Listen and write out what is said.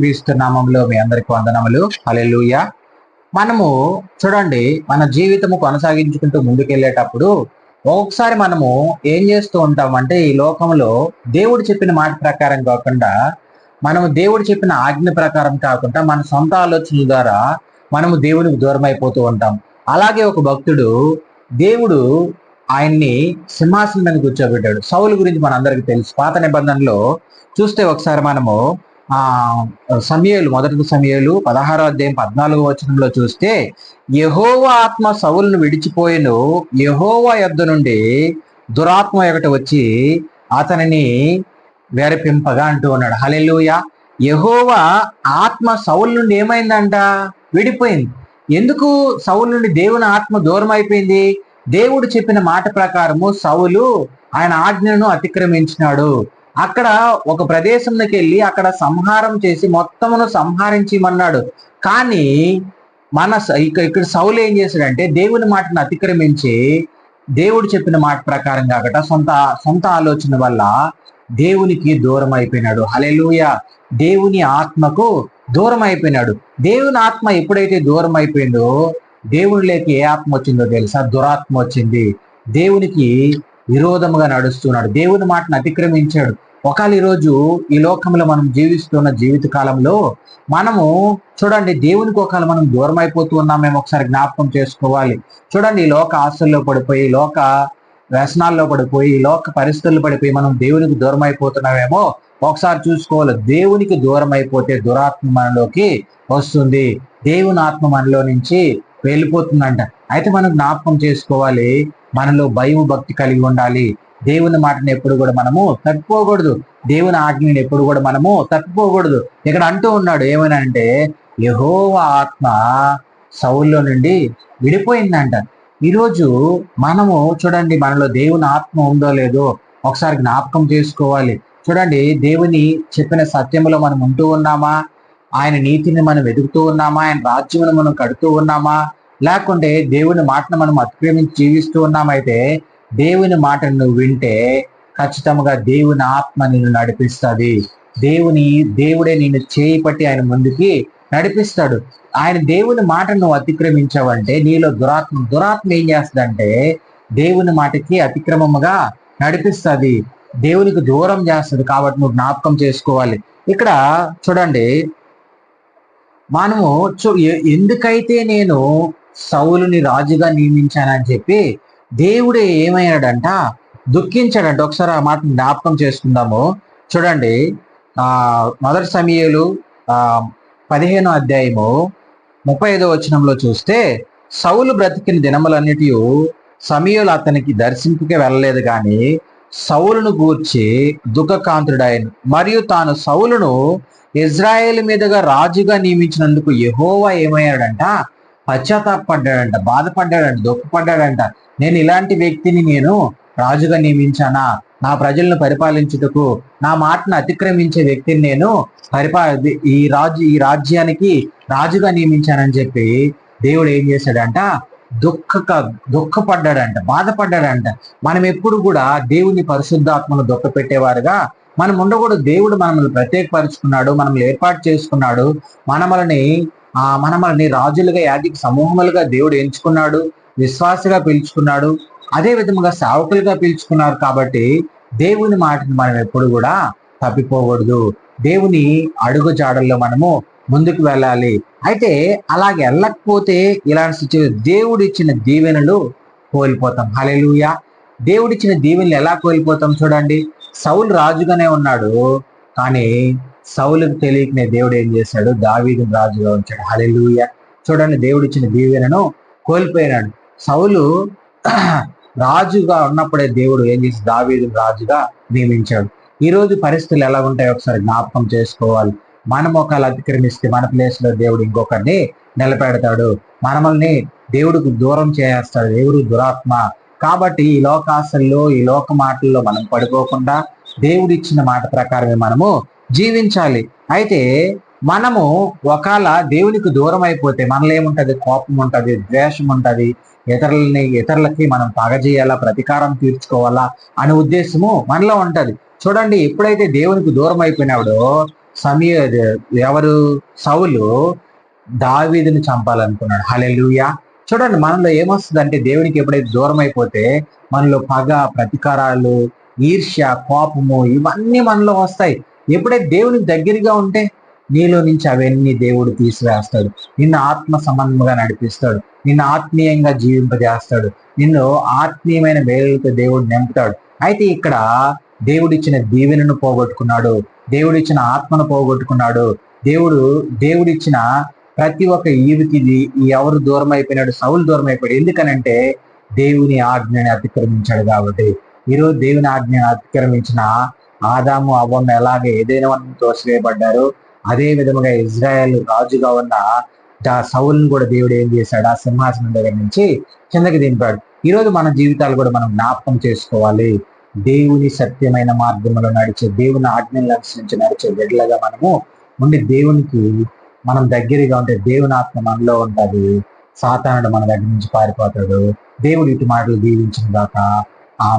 యేసుక్రీస్తు నామంలో మీ అందరికి వందనములు. అలెలుయ మనము చూడండి మన జీవితము కొనసాగించుకుంటూ ముందుకెళ్ళేటప్పుడు ఒక్కొక్కసారి మనము ఏం చేస్తూ ఉంటాం అంటే ఈ లోకంలో దేవుడు చెప్పిన మాట ప్రకారం కాకుండా మనము దేవుడు చెప్పిన ఆజ్ఞ ప్రకారం కాకుండా మన సొంత ఆలోచనల ద్వారా మనము దేవునికి దూరం అయిపోతూ ఉంటాం. అలాగే ఒక భక్తుడు దేవుడు ఆయన్ని సింహాసనం మీద కూర్చోబెట్టాడు. సౌలు గురించి మనందరికీ తెలుసు. పాత నిబంధనలో చూస్తే ఒకసారి మనము సమయలు మొదటి సమయలు పదహారో అధ్యాయం పద్నాలుగో వచనంలో చూస్తే యహోవ ఆత్మ సవులను విడిచిపోయిను. యహోవ యొద్ద నుండి దురాత్మ ఒకటి వచ్చి అతనిని వేరపింపగా అంటూ ఉన్నాడు. హలెలుయ యహోవ ఆత్మ సౌలు నుండి ఏమైందంట? విడిపోయింది. ఎందుకు సౌలు నుండి దేవుని ఆత్మ దూరం అయిపోయింది? దేవుడు చెప్పిన మాట ప్రకారము సౌలు ఆయన ఆజ్ఞను అతిక్రమించినాడు. అక్కడ ఒక ప్రదేశంలోకి వెళ్ళి అక్కడ సంహారం చేసి మొత్తమును సంహరించమన్నాడు. కానీ మన స- ఇక్కడ సౌలు ఏం చేశాడంటే దేవుని మాటను అతిక్రమించి దేవుడు చెప్పిన మాట ప్రకారం కాకట సొంత సొంత ఆలోచన వల్ల దేవునికి దూరం అయిపోయినాడు. హలెలుయ దేవుని ఆత్మకు దూరం అయిపోయినాడు. దేవుని ఆత్మ ఎప్పుడైతే దూరం అయిపోయిందో దేవునిలోకి ఏ ఆత్మ వచ్చిందో తెలుసా? దురాత్మ వచ్చింది. దేవునికి విరోధముగా నడుస్తున్నాడు. దేవుని మాటను అతిక్రమించాడు. ఒకవేళ ఈరోజు ఈ లోకంలో మనం జీవిస్తున్న జీవిత కాలంలో మనము చూడండి దేవునికి ఒకవేళ మనం దూరం అయిపోతూ ఉన్నామేమో ఒకసారి జ్ఞాపకం చేసుకోవాలి. చూడండి ఈ లోక ఆశల్లో పడిపోయి లోక వ్యసనాల్లో పడిపోయి లోక పరిస్థితుల్లో పడిపోయి మనం దేవునికి దూరం అయిపోతున్నామేమో ఒకసారి చూసుకోవాలి. దేవునికి దూరం అయిపోతే దురాత్మ మనలోకి వస్తుంది. దేవుని ఆత్మ మనలో నుంచి వెళ్ళిపోతుందంట. అయితే మనం జ్ఞాపకం చేసుకోవాలి. మనలో భయం భక్తి కలిగి ఉండాలి. దేవుని మాటని ఎప్పుడు కూడా మనము తట్టుకోకూడదు. దేవుని ఆజ్ఞని ఎప్పుడు కూడా మనము తట్టుకోకూడదు. ఇక్కడ అంటూ ఉన్నాడు ఏమని అంటే యహోవ ఆత్మ సౌల్లో నుండి విడిపోయిందంట. ఈరోజు మనము చూడండి మనలో దేవుని ఆత్మ ఉందో లేదో ఒకసారి జ్ఞాపకం చేసుకోవాలి. చూడండి దేవుని చెప్పిన సత్యములో మనం ఉంటూ ఉన్నామా? ఆయన నీతిని మనం వెతుకుతూ ఉన్నామా? ఆయన రాజ్యమును మనం కడుతూ ఉన్నామా? లేకుంటే దేవుని మాటను మనం అతిక్రమించి జీవిస్తూ ఉన్నామైతే దేవుని మాటను నువ్వు వింటే ఖచ్చితంగా దేవుని ఆత్మ నిన్ను నడిపిస్తుంది. దేవుని దేవుడే నిన్ను చేయి పట్టి ఆయన ముందుకి నడిపిస్తాడు. ఆయన దేవుని మాటను నువ్వు అతిక్రమించావంటే నీలో దురాత్మ దురాత్మ ఏం చేస్తుందంటే దేవుని మాటకి అతిక్రమముగా నడిపిస్తుంది. దేవునికి దూరం చేస్తుంది కాబట్టి నువ్వు జ్ఞాపకం చేసుకోవాలి. ఇక్కడ చూడండి మనము చూ ఎందుకైతే నేను సౌలుని రాజుగా నియమించానని చెప్పి దేవుడే ఏమయ్యాడంట దుఃఖించాడంట. ఒకసారి ఆ మాట జ్ఞాపకం చేసుకుందాము. చూడండి ఆ మొదటి సమయలు ఆ పదిహేనో అధ్యాయము ముప్పై ఐదో వచనంలో చూస్తే సౌలు బ్రతికిన దినములన్నిటి సమయలు అతనికి దర్శింపుకే వెళ్ళలేదు కానీ సౌలును గూర్చి దుఃఖకాంతుడాయను మరియు తాను సౌలును ఇజ్రాయేల్ మీదుగా రాజుగా నియమించినందుకు యహోవా ఏమయ్యాడంట పశ్చాత్తాపడ్డాడంట బాధపడ్డాడంట దుఃఖపడ్డాడంట. నేను ఇలాంటి వ్యక్తిని నేను రాజుగా నియమించానా? నా ప్రజలను పరిపాలించుటకు నా మాటను అతిక్రమించే వ్యక్తిని నేను పరిపా ఈ రాజు ఈ రాజ్యానికి రాజుగా నియమించానని చెప్పి దేవుడు ఏం చేశాడంట? దుఃఖ దుఃఖపడ్డాడంట బాధపడ్డాడంట. మనం ఎప్పుడు కూడా దేవుని పరిశుద్ధాత్మను దుఃఖ పెట్టేవారుగా మనం ఉండకూడదు. దేవుడు మనల్ని ప్రత్యేకపరుచుకున్నాడు మనల్ని ఏర్పాటు చేసుకున్నాడు. మనమల్ని ఆ మనమల్ని రాజులుగా యాదికి సమూహములుగా దేవుడు ఎంచుకున్నాడు విశ్వాసగా పిలుచుకున్నాడు అదే విధముగా సేవకులుగా పిలుచుకున్నారు కాబట్టి దేవుని మాటని మనం ఎప్పుడు కూడా తప్పిపోకూడదు. దేవుని అడుగు జాడల్లో మనము ముందుకు వెళ్ళాలి. అయితే అలాగే వెళ్ళకపోతే ఇలాంటి సిచ్యువేషన్ దేవుడు ఇచ్చిన దీవెనలు కోల్పోతాం. హలెలుయా దేవుడిచ్చిన దీవెనలు ఎలా కోల్పోతాం చూడండి. సౌలు రాజుగానే ఉన్నాడు. కానీ సౌలుకు తెలియకనే దేవుడు ఏం చేశాడు? దావీదు రాజుగా ఉంచాడు. హలెలుయ చూడండి దేవుడిచ్చిన దీవెనను కోల్పోయినాడు. సౌలు రాజుగా ఉన్నప్పుడే దేవుడు ఏం చేసి దావీదు రాజుగా నియమించాడు. ఈ రోజు పరిస్థితులు ఎలా ఉంటాయో ఒకసారి జ్ఞాపకం చేసుకోవాలి. మనం ఒకళ్ళు అతిక్రమిస్తే మన ప్లేస్లో దేవుడు ఇంకొకరిని నిలబెడతాడు. మనమల్ని దేవుడికి దూరం చేస్తాడు. దేవుడు దురాత్మ. కాబట్టి ఈ లోకాశల్లో ఈ లోక మాటల్లో మనం పడిపోకుండా దేవుడిచ్చిన మాట ప్రకారమే మనము జీవించాలి. అయితే మనము ఒకవేళ దేవునికి దూరం అయిపోతే మనలో ఏముంటది? కోపం ఉంటది ద్వేషం ఉంటది. ఇతరులని ఇతరులకి మనం పగజేయాలా ప్రతీకారం తీర్చుకోవాలా? అనే ఉద్దేశము మనలో ఉంటది. చూడండి ఎప్పుడైతే దేవునికి దూరం అయిపోయినాడో సమయ ఎవరు? సౌలు దావీదిని చంపాలనుకున్నాడు. హలెలుయా చూడండి మనలో ఏమొస్తుంది అంటే దేవునికి ఎప్పుడైతే దూరం అయిపోతే మనలో పగ ప్రతీకారాలు ఈర్ష్య కోపము ఇవన్నీ మనలో వస్తాయి. ఎప్పుడైతే దేవునికి దగ్గరగా ఉంటే నీలో నుంచి అవన్నీ దేవుడు తీసివేస్తాడు. నిన్ను ఆత్మ సంబంధంగా నడిపిస్తాడు. నిన్ను ఆత్మీయంగా జీవింపజేస్తాడు. నిన్ను ఆత్మీయమైన వేలతో దేవుడు నింపుతాడు. అయితే ఇక్కడ దేవుడిచ్చిన దీవెనను పోగొట్టుకున్నాడు. దేవుడిచ్చిన ఆత్మను పోగొట్టుకున్నాడు. దేవుడు దేవుడిచ్చిన ప్రతి ఒక్క ఈవికి ఎవరు దూరం అయిపోయినాడు సౌలు దూరం అయిపోయాడు ఎందుకనంటే దేవుని ఆజ్ఞని అతిక్రమించాడు కాబట్టి. ఈరోజు దేవుని ఆజ్ఞని అతిక్రమించిన ఆదాము అవ్వమ్మ ఎలాగే ఏదైనా మనం తోసివేయబడ్డారు అదే విధముగా ఇజ్రాయెల్ రాజుగా ఉన్న దా సౌల్ని కూడా దేవుడు ఏం చేశాడు? ఆ సింహాసనం దగ్గర నుంచి కిందకి దింపాడు. ఈరోజు మన జీవితాలు కూడా మనం జ్ఞాపకం చేసుకోవాలి. దేవుని సత్యమైన మార్గంలో నడిచే దేవుని ఆజ్ఞలను అనుసరించి నడిచే బిడ్డలుగా మనము ఉండి దేవునికి మనం దగ్గరగా ఉంటే దేవుని ఆత్మ మనలో ఉంటుంది. సాతానుడు మన దగ్గర నుంచి పారిపోతాడు. దేవుడు ఇటు మాటలు దీవించిన దాకా